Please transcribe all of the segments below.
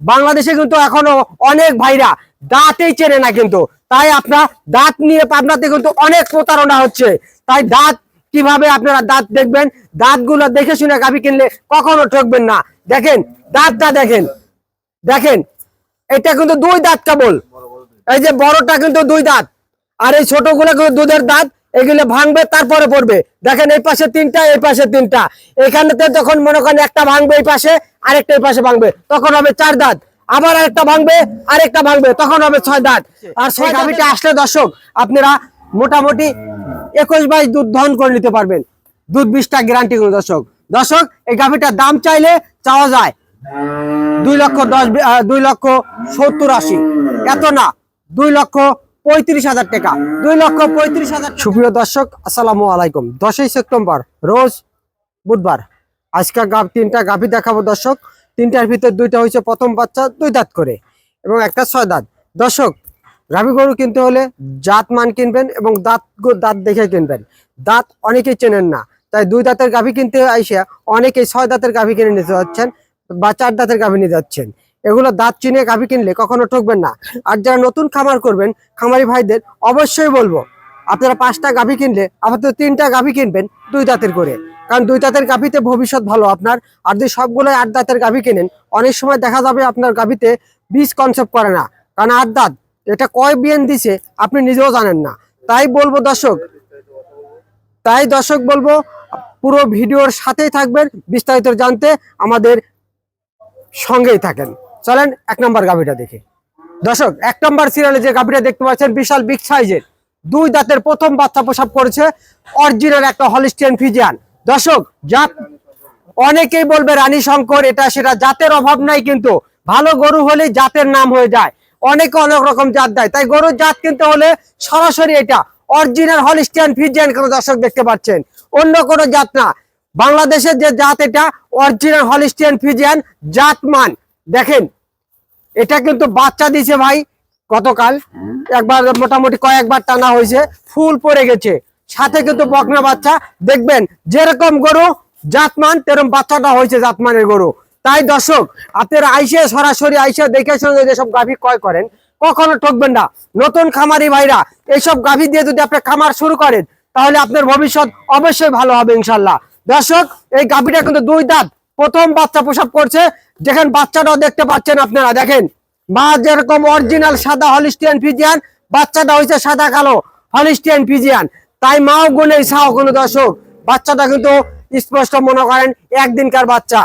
বাংলাদেশে কিন্তু এখনও অনেক ভাইরা দাঁতেই চেনে না কিন্তু। তাই আপনার দাঁত নিয়ে আপনাদের কিন্তু অনেক প্রতারণা হচ্ছে। তাই দাঁত কীভাবে আপনারা দাঁত দেখবেন? দাঁতগুলো দেখে শুনে গাভি কিনলে কখনো ঠকবেন না। দেখেন, দাঁতটা দেখেন। দেখেন, এটা কিন্তু দুই দাঁত কেবল। এই যে বড়টা কিন্তু দুই দাঁত। আর এই ছোটগুলো কিন্তু দুধের দাঁত। এগুলো ভাঙবে তারপরে পড়বে। দেখেন এই পাশে তিনটা এই পাশে তিনটা। এখানেতে যখন মনে করেন একটা ভাঙবে এই পাশে আরেকটা এই পাশে ভাঙবে তখন হবে চার দাঁত। আবার আরেকটা ভাঙবে আরেকটা ভাঙবে তখন হবে ছয় দাঁত। আর ছয় গাভিটা আসলে দর্শক আপনারা মোটামুটি একুশ বাইশ দুধ দহন করে নিতে পারবেন। দুধ বিশটা গ্যারান্টি করুন দর্শক। দর্শক এই গাভিটার দাম চাইলে চাওয়া যায়। দুই লক্ষ দশ দুই লক্ষ সত্তর আশি। এত না দুই লক্ষ পঁয়ত্রিশ হাজার টাকা। দুই লক্ষ পঁয়ত্রিশ হাজার সুপ্রিয় দর্শক, আসসালামু আলাইকুম। দশই সেপ্টেম্বর, রোজ বুধবার। আজকে গাভ তিনটা গাভী দেখাবো দর্শক। ভিতর দুইটা প্রথম বাচ্চা, দুই দাঁত করে এবং একটা ছয় দাঁত। দর্শক গাভী গরু কিনতে হলে জাত মান কিনবেন এবং দাঁত দাঁত দেখে কিনবেন। দাঁত অনেকেই চেনেন না, তাই দুই দাঁতের গাভী কিনতে আইসে অনেকেই ছয় দাঁতের গাভী কিনে নিতে যাচ্ছেন বা চার দাঁতের গাভী নিতে যাচ্ছেন। এগুলো দাঁত চিনে গাভী কিনলে কখনো ঠকবেন না। আর যারা নতুন খামার করবেন, খামারি ভাইদের অবশ্যই বলব, আপনারা পাঁচটা গাভী কিনলে আপাতত তিনটা গাভী কিনবেন দুই দাঁতের করে। কারণ দুই দাঁতের গাভীতে ভবিষ্যৎ ভালো আপনার, আর যদি সবগুলো আট দাঁতের গাভী কেনেন, অনেক সময় দেখা যাবে আপনার গাভীতে বীজ কনসেপ্ট করে না। কারণ আট দাঁত, এটা কয় বিয়ান দিছে আপনি নিজেও জানেন না। তাই বলব দর্শক, তাই দর্শক বলব, পুরো ভিডিওর সাথেই থাকবেন, বিস্তারিত জানতে আমাদের সঙ্গেই থাকেন। চলেন এক নম্বর গাভীটা দেখি। দর্শক, এক নম্বর সিরিয়ালে যে গাভীটা দেখতে পাচ্ছেন, বিশাল বিগ সাইজের দুই দাঁতের প্রথম বাচ্চা প্রসাব করেছে অরিজিনাল একটা হলিস্টিয়ান ফিজিয়ান দর্শক জাত অনেকেই বলবে রানী শঙ্কর, এটা সেটা জাতের অভাব নাই কিন্তু, ভালো গরু হলে জাতের নাম হয়ে যায়। অনেকে অনেক রকম জাত দেয়, তাই গরুর জাত কিনতে হলে সরাসরি এটা অরিজিনাল হলিস্টিয়ান ফিজিয়ান কোনো দর্শক দেখতে পাচ্ছেন? অন্য কোনো জাত না। বাংলাদেশের যে জাত এটা অরিজিনাল হলিস্টিয়ান ফিজিয়ান জাত মান দেখেন এটা কিন্তু বাচ্চা দিছে ভাই গতকাল। একবার মোটামুটি কয়েকবার টানা হয়েছে, ফুল পড়ে গেছে। সাথে কিন্তু বকনা বাচ্চা। দেখবেন, যেরকম গরু, জাতমান তেরকম বাচ্চাটা হয়েছে জাতমানের গরু। তাই দর্শক, আপনারা আইসে, সরাসরি আইসে দেখে শুনে যেসব গাভী ক্রয় করেন, কখনো ঠকবেন না। নতুন খামারি ভাইরা, এইসব গাভী দিয়ে যদি আপনি খামার শুরু করেন, তাহলে আপনার ভবিষ্যৎ অবশ্যই ভালো হবে ইনশাল্লাহ। দর্শক, এই গাভীটা কিন্তু দুই দাঁত। প্রথম বাচ্চা প্রসব করছে। দেখেন বাচ্চাটাও দেখতে পাচ্ছেন আপনারা, দেখেন। মা যেরকম অরিজিনাল সাদা হলিস্টিয়ান ফিজিয়ান বাচ্চাটা হয়েছে সাদা কালো হলিস্টিয়ান ফিজিয়ান তাই মাও গুণে সাও কোনো দর্শক। বাচ্চাটা কিন্তু স্পষ্ট মনে করেন, একদিনকার বাচ্চা।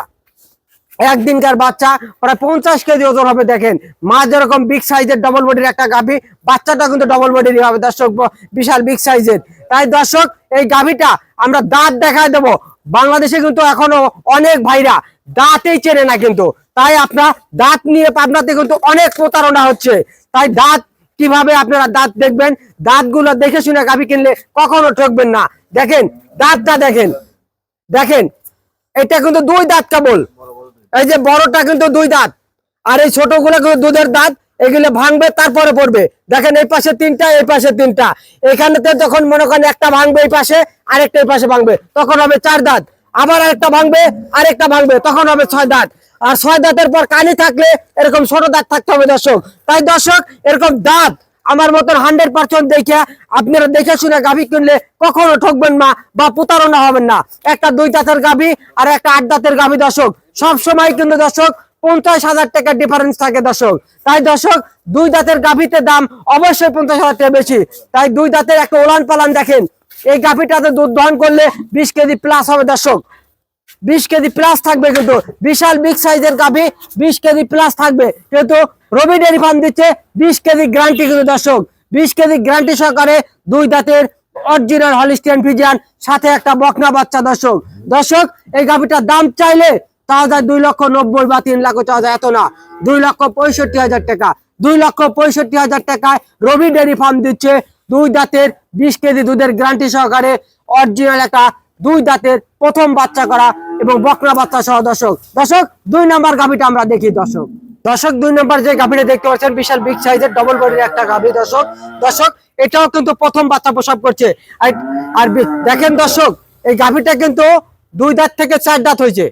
একদিনকার বাচ্চা, প্রায় পঞ্চাশ কেজি ওজন হবে, দেখেন। মা যেরকম বিগ সাইজের ডবল বডির একটা গাভী, বাচ্চাটা কিন্তু ডবল বডির হবে, দর্শক, বিশাল বিগ সাইজের তাই দর্শক, এই গাভীটা আমরা দাঁত দেখায় দেব। বাংলাদেশে কিন্তু এখনও অনেক ভাইরা দাঁতেই চেনে না কিন্তু। তাই আপনার দাঁত নিয়ে আপনাদের কিন্তু অনেক প্রতারণা হচ্ছে। তাই দাঁত কীভাবে আপনারা দাঁত দেখবেন? দাঁতগুলো দেখে শুনে গাভী কিনলে কখনো ঠকবেন না। দেখেন, দাঁতটা দেখেন। দেখেন, এটা কিন্তু দুই দাঁত কেবল। এই যে বড়টা কিন্তু দুই দাঁত। আর এই ছোটগুলো কিন্তু দুধের দাঁত। এগুলো ভাঙবে, তারপরে পড়বে। দেখেন এই পাশে তিনটা, এই পাশে তিনটা। এখানেতে যখন মনে করেন একটা ভাঙবে এই পাশে, আরেকটা এই পাশে ভাঙবে, তখন হবে চার দাঁত। আবার আরেকটা ভাঙবে আরেকটা ভাঙবে, তখন হবে ছয় দাঁত। আর ছয় দাঁতের পর কানি থাকলে এরকম ছোট দাঁত থাকতে হবে দর্শক। তাই দর্শক, এরকম দাঁত আমার মতন হান্ড্রেড পার্সেন্ট দেখে আপনারা দেখে শুনে গাভী কিনলে কখনো ঠকবেন না বা প্রতারণা হবেন না। একটা দুই দাঁতের গাভী আর একটা আট দাঁতের গাভী দর্শক। সব সময় কিন্তু দর্শক পঞ্চাশ হাজার টাকা ডিফারেন্স থাকে দর্শক। তাই দর্শক, দুই দাঁতের গাভীতে দাম অবশ্যই পঞ্চাশ হাজার টাকা বেশি। তাই দুই দাঁতের একটা ওলান পালান দেখেন। এই গাভীটাতে দুধ দহন করলে বিশ কেজি প্লাস হবে দর্শক। বিশ কেজি প্লাস থাকবে কিন্তু বিশাল বিগ সাইজের গাভী বিশ কেজি প্লাস থাকবে। কিন্তু রবি ডেয়ারি ফার্ম দিচ্ছে বিশ কেজি গ্যারান্টি কিন্তু দর্শক। বিশ কেজি গ্যারান্টি সহকারে দুই দাঁতের অরিজিনাল হলিস্টিয়ান ফিজিয়ান সাথে একটা বকনা বাচ্চা দর্শক। দর্শক, এই গাভীটার দাম চাইলে যায় দুই লক্ষ নব্বই বা তিন লাখ চাওয়া যায় এত না। দুই লক্ষ পঁয়ষট্টি হাজার টাকা। দুই লক্ষ পঁয়ষট্টি হাজার টাকায় রবি ডেয়ারি ফার্ম দিচ্ছে। দুই দাঁতের বিশ কেজি দুধের গ্যারান্টি সহকারে অরিজিনাল একটা দুই দাঁতের প্রথম বাচ্চা করা এবং বকরা বাচ্চা সহ দর্শক। দর্শক, দুই নাম্বার গাভীটা আমরা দেখি, দর্শক। দর্শক, দুই নাম্বার যে গাভীটা দেখতে পাচ্ছেন, বিশাল বিগ সাইজের ডবল বডির একটা গাভী, দর্শক। দর্শক, এটাও কিন্তু প্রথম বাচ্চা প্রসব করছে। আর দেখেন দর্শক, এই গাভীটা কিন্তু দুই দাঁত থেকে চার দাঁত হয়েছে।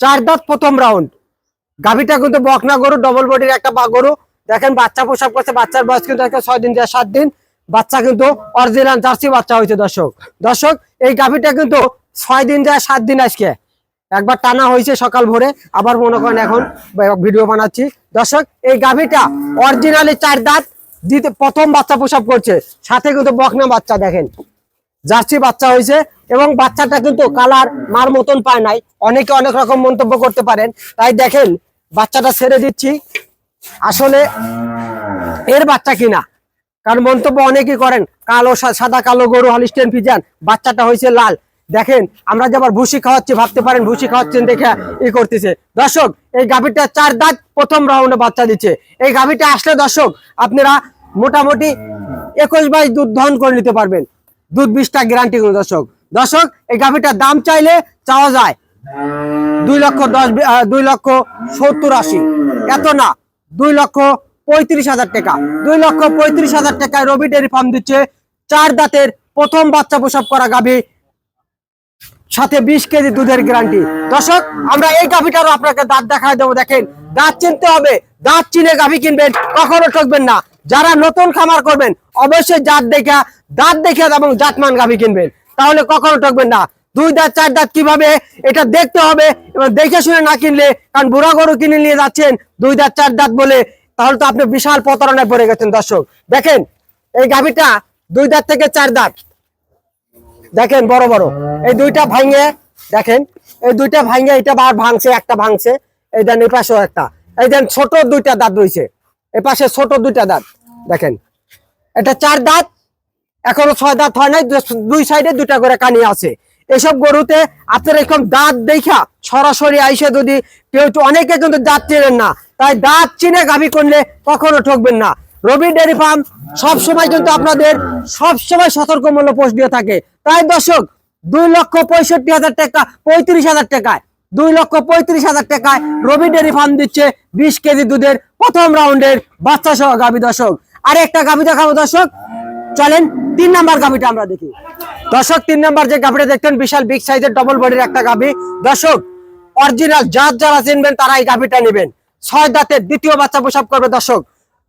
চার দাঁত প্রথম রাউন্ড গাভীটা কিন্তু বকনা গরু ডবল বডির একটা বা গরু। দেখেন, বাচ্চা প্রসব করছে, বাচ্চার বয়স কিন্তু ছয় দিন থেকে সাত দিন। বাচ্চা কিন্তু অরিজিনাল জার্সি বাচ্চা হয়েছে, দর্শক। দর্শক, এই গাভীটা কিন্তু ছয় দিন যায় সাত দিন আজকে। একবার টানা হয়েছে সকাল ভোরে, আবার মনে করেন এখন ভিডিও বানাচ্ছি। দর্শক, এই গাভীটা অরিজিনালি চার দাঁত, দিতে প্রথম বাচ্চা প্রসব করছে। সাথে কিন্তু বকনা বাচ্চা, দেখেন। জার্সি বাচ্চা হয়েছে এবং বাচ্চাটা কিন্তু কালার মার মতন পায় নাই। অনেকে অনেক রকম মন্তব্য করতে পারেন। তাই দেখেন, বাচ্চাটা ছেড়ে দিচ্ছি। আসলে এর বাচ্চা কিনা? কারণ মন্তব্য অনেকেই করেন, কালো সাদা, কালো গরু হলিস্টেন ফিজান বাচ্চাটা হয়েছে লাল। দেখেন, আমরা যে আবার ভুসি খাওয়াচ্ছি, ভাবতে পারেন, ভুসি খাওয়াচ্ছেন দেখে ই করতেছে। দর্শক, এই গাভীটা চার দাঁত প্রথম রাউন্ডে বাচ্চা দিচ্ছে। এই গাভীটা আসলে দর্শক, আপনারা মোটামুটি একুশ বাইশ দুধ দহন করে নিতে পারবেন। দুধ বিশটা গ্যারান্টি কোনো দর্শক। দর্শক, এই গাভীটার দাম চাইলে চাওয়া যায়। দুই লক্ষ দশ দুই লক্ষ সত্তর আশি। এত না, দুই লক্ষ পঁয়ত্রিশ হাজার টাকা। দুই লক্ষ পঁয়ত্রিশ হাজার টাকায় রবি ডেয়ারি ফার্ম দিচ্ছে। চার দাঁতের প্রথম বাচ্চা প্রসব করা গাভী। সাথে বিশ কেজি দুধের গ্যারান্টি দর্শক, আমরা এই গাভীটারও আপনাকে দাঁত দেখায় দেবো। দেখেন, দাঁত চিনতে হবে। দাঁত চিনে গাভী কিনবেন, কখনো ঠকবেন না। যারা নতুন খামার করবেন, অবশ্যই জাত দেখা দাঁত দেখে এবং জাতমান গাভী কিনবেন। তাহলে কখনো ঠকবেন না। দুই দাঁত, চার দাঁত কীভাবে এটা দেখতে হবে এবং দেখে শুনে না কিনলে, কারণ বুড়া গরু কিনে নিয়ে যাচ্ছেন, দুই দাঁত, চার দাঁত বলে, তাহলে তো আপনি বিশাল প্রতারণায় পড়ে গেছেন দর্শক। দেখেন, এই গাভীটা দুই দাঁত থেকে চার দাঁত। দেখেন, বড় বড়। এই দুইটা ভাঙে, দেখেন, এই দুইটা ভাঙে, এটা বার ভাঙছে, একটা ভাঙছে। এই দেন, এই পাশেও একটা। এই দেন, ছোট দুইটা দাঁত রয়েছে। এই পাশে ছোট দুইটা দাঁত, দেখেন। এটা চার দাঁত, এখনও ছয় দাঁত হয় নাই, দুই সাইডে দুইটা করে কানি আছে। এসব গরুতে আপনার এরকম দাঁত দেখা সরাসরি আইসে যদি কেউ অনেকে কিন্তু দাঁত চেনেন না, তাই দাঁত চিনে গাভী করলে কখনো ঠকবেন না। রবি ডেয়ারি ফার্ম সবসময় কিন্তু আপনাদের সবসময় সতর্কমূল্য পোস্ট দিয়ে থাকে। তাই দর্শক, দুই লক্ষ পঁয়ষট্টি হাজার টাকা, পঁয়ত্রিশ হাজার টাকায় দুই লক্ষ পঁয়ত্রিশ হাজার টাকায় রবি ডেয়ারি ফার্ম দিচ্ছে বিশ কেজি দুধের প্রথম রাউন্ডের বাচ্চা সহ গাভী দর্শক। আর একটা গাভী দেখাবো দর্শক। চলেন, তিন নাম্বার গাভিটা আমরা দেখি। দর্শক, তিন নাম্বার যে গাভিটা দেখতেন, বিশাল বিগ সাইজের ডবল বডির একটা গাভি। দর্শক অরিজিনাল যার যারা চিনবেন তারা এই গাভিটা নেবেন। ছয় দাঁতের দ্বিতীয় বাচ্চা প্রসব করবে দর্শক।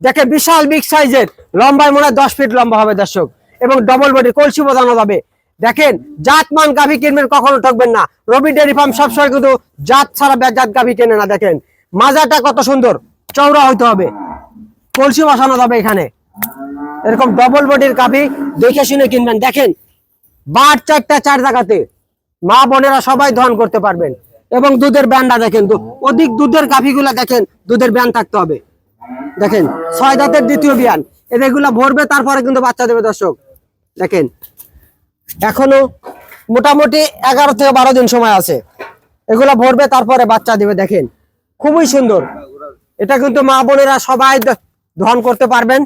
দেখে বিশাল বিগ সাইজের, লম্বায় মনে হয় দশ ফিট লম্বা হবে দর্শক। এবং ডবল বডি কলসি বোঝানো যাবে। দেখেন জাতমান গাভি কিনবেন, কখনো ঠকবেন না। রবি ডেয়ারি ফার্ম সবসময় কিন্তু জাত ছাড়া জাত গাভি কেনে না, দেখেন। মাজাটা কত সুন্দর, চওড়া হইতে হবে। কলসি বসানো যাবে এখানে। এরকম ডবল বডির গাভি দেখে শুনে কিনবেন। দেখেন বার চারটা চার জায়গাতে মা বোনেরা সবাই ধন করতে পারবেন। এবং দুধের ব্যান্ডা দেখেন অধিক দুধের গাভিগুলা দেখেন, দুধের ব্যান থাকতে হবে। দেখেন, ছয় দাঁতের দ্বিতীয় বিয়ান। এগুলা ভরবে, তারপরে কিন্তু বাচ্চা দেবে দর্শক। দেখেন এখনও মোটামুটি এগারো থেকে বারো দিন সময় আছে। এগুলো ভরবে, তারপরে বাচ্চা দিবে, দেখেন। খুবই সুন্দর। এটা কিন্তু মা বোনেরা সবাই দহন করতে পারবেন।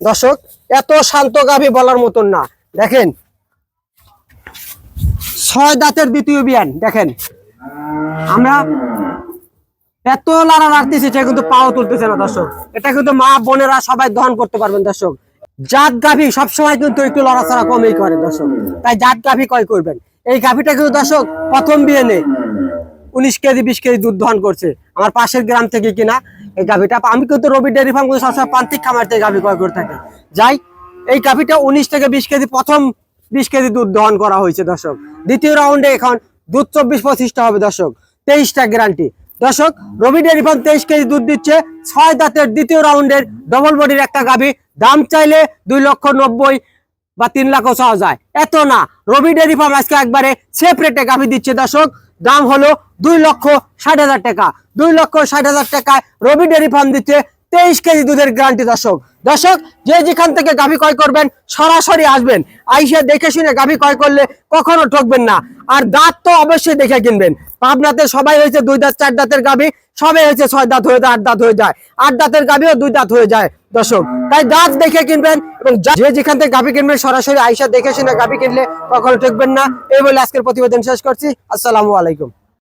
দর্শক, এত শান্ত গাভী বলার মতন না। দেখেন, ছয় দাঁতের দ্বিতীয় বিয়ান, দেখেন। আমরা এত লাড়া রাখতেছি সে কিন্তু পাও তুলতেছে না, দর্শক। এটা কিন্তু মা বোনেরা সবাই দহন করতে পারবেন, দর্শক। জাত গাভী সবসময় কিন্তু একটু লড়াচড়া কমই করে, দর্শক। তাই জাত গাভী কয় করবেন। এই গাভীটা কিন্তু, দর্শক, প্রথম বিয়ে নেই উনিশ কেজি, বিশ কেজি দুধ দহন করছে। আমার পাশের গ্রাম থেকে কিনা এই গাভীটা। আমি কিন্তু রবি ডেয়ারি ফার্ম সবসময় প্রান্তিক খামার থেকে গাভী ক্রয় করে থাকি। যাই, এই গাভীটা উনিশ থেকে বিশ কেজি, প্রথম বিশ কেজি দুধ দহন করা হয়েছে, দর্শক। দ্বিতীয় রাউন্ডে এখন দুধ চব্বিশ পঁচিশটা হবে, দর্শক। তেইশটা গ্যারান্টি। দর্শক, রবি ডেয়ারি ফার্ম তেইশ কেজি দুধ দিচ্ছে। ছয় দাঁতের দ্বিতীয় রাউন্ডের ডবল বডির একটা গাভী। দাম চাইলে দুই লক্ষ নব্বই বা তিন লাখও চাওয়া যায়। এত না, রবি ডেয়ারি ফার্ম আজকে একবারে সেফ রেটে গাভী দিচ্ছে দর্শক। দাম হলো দুই লক্ষ ষাট হাজার টাকা। দুই লক্ষ ষাট হাজার টাকায় রবি ডেয়ারি ফার্ম দিচ্ছে তেইশ কেজি দুধের গ্যারান্টি দর্শক। দর্শক, যে যেখান থেকে গাভী ক্রয় করবেন, সরাসরি আসবেন। আইসে দেখে শুনে গাভী ক্রয় করলে কখনো ঠকবেন না। আর দাঁত তো অবশ্যই দেখে কিনবেন। পাবনাতে সবাই হয়েছে দুই দাঁত, চার দাঁতের গাভী। সবাই হয়েছে ছয় দাঁত হয়ে, আট দাঁত হয়ে যায়। আট দাঁতের গাভীও দুই দাঁত হয়ে যায়, দর্শক। তাই দাঁত দেখে কিনবেন এবং যে যেখান থেকে গাভী কিনবেন, সরাসরি আইসা দেখে শুনে গাভী কিনলে কখনো ঠকবেন না। এই বলে আজকের প্রতিবেদন শেষ করছি। আসসালামু আলাইকুম।